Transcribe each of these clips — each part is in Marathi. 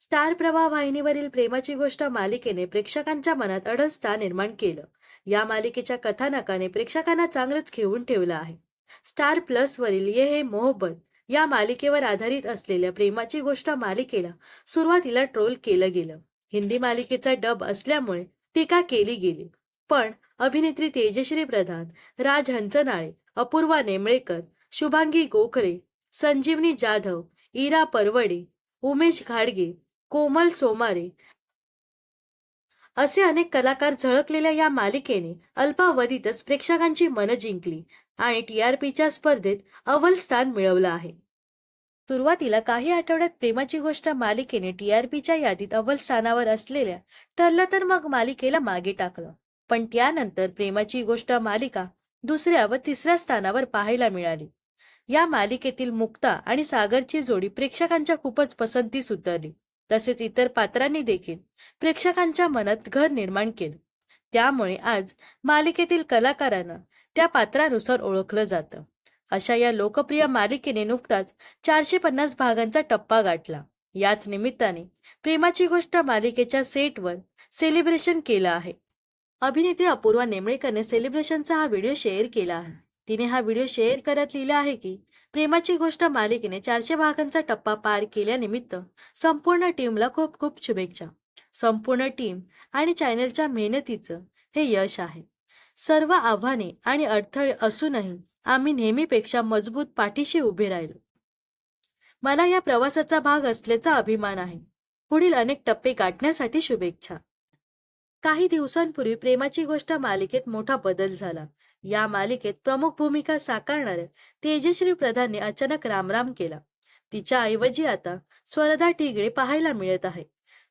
स्टार प्रवाह वाहिनीवरील प्रेमाची गोष्ट मालिकेने प्रेक्षकांच्या मनात अडसता निर्माण केलं. या मालिकेच्या कथानकाने प्रेक्षकांना चांगलंच घेऊन ठेवलं आहे. स्टार प्लस वरील ये हे मोहब्बत या मालिकेवर आधारित असलेल्या प्रेमाची गोष्ट मालिकेला सुरुवातीला ट्रोल केलं गेलं. हिंदी मालिकेचा डब असल्यामुळे टीका केली गेली. पण अभिनेत्री तेजश्री प्रधान राज हंचनाळे अपूर्वा नेमळेकर शुभांगी गोखले संजीवनी जाधव इरा परवडे उमेश घाडगे कोमल सोमारे. असे अनेक कलाकार झळकलेल्या या मालिकेने अल्पावधीतच प्रेक्षकांची मनं जिंकली आणि टी आर पीच्या स्पर्धेत अव्वल स्थान मिळवलं आहे. सुरुवातीला काही आठवड्यात प्रेमाची गोष्ट मालिकेने टी आर पीच्या यादीत अव्वल स्थानावर असलेल्या ठरलं तर मग मालिकेला मागे टाकलं. पण त्यानंतर प्रेमाची गोष्ट मालिका दुसऱ्या व तिसऱ्या स्थानावर पाहायला मिळाली. या मालिकेतील मुक्ता आणि सागरची जोडी प्रेक्षकांच्या खूपच पसंतीस उतरली. तसेच इतर पात्रांनी देखील प्रेक्षकांच्या मनात घर निर्माण केलं. त्यामुळे आज मालिकेतील कलाकारांना त्या पात्रानुसार ओळखलं जातं. अशा या लोकप्रिय मालिकेने नुकताच चारशे पन्नास भागांचा टप्पा गाठला. याच निमित्ताने प्रेमाची गोष्ट मालिकेच्या सेटवर सेलिब्रेशन केलं आहे. अभिनेत्री अपूर्वा नेमळेकरने सेलिब्रेशनचा हा व्हिडिओ शेअर केला आहे. तिने हा व्हिडिओ शेअर करत लिहिला आहे की प्रेमाची गोष्ट मालिकेने चारशे भागांचा टप्पा पार केल्यानिमित्त संपूर्ण टीमला खूप खूप शुभेच्छा. संपूर्ण टीम आणि चॅनलच्या मेहनतीचं हे यश आहे. सर्व आव्हाने आणि अडथळे असूनही आम्ही नेहमीपेक्षा मजबूत पाठीशी उभे राहिलो. मला या प्रवासाचा भाग असल्याचा अभिमान आहे. पुढील अनेक टप्पे गाठण्यासाठी शुभेच्छा. काही दिवसांपूर्वी प्रेमाची गोष्ट मालिकेत मोठा बदल झाला. या मालिकेत प्रमुख भूमिका साकारणाऱ्या तेजश्री प्रधानने अचानक रामराम केला. तिच्या ऐवजी आता स्वरदा टिगळे पाहायला मिळत आहे.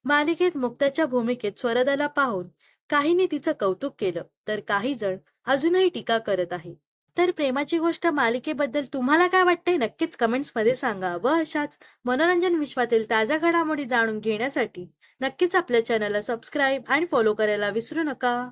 मालिकेत मुक्ताच्या भूमिकेत स्वरदाला पाहून काहींनी तिचं कौतुक केलं तर काही जण अजूनही टीका करत आहे. तर प्रेमाची गोष्ट मालिकेबद्दल तुम्हाला काय वाटतंय नक्कीच कमेंट्समध्ये सांगा व अशाच मनोरंजन विश्वातील ताज्या घडामोडी जाणून घेण्यासाठी नक्कीच आपल्या चॅनलला सबस्क्राईब आणि फॉलो करायला विसरू नका.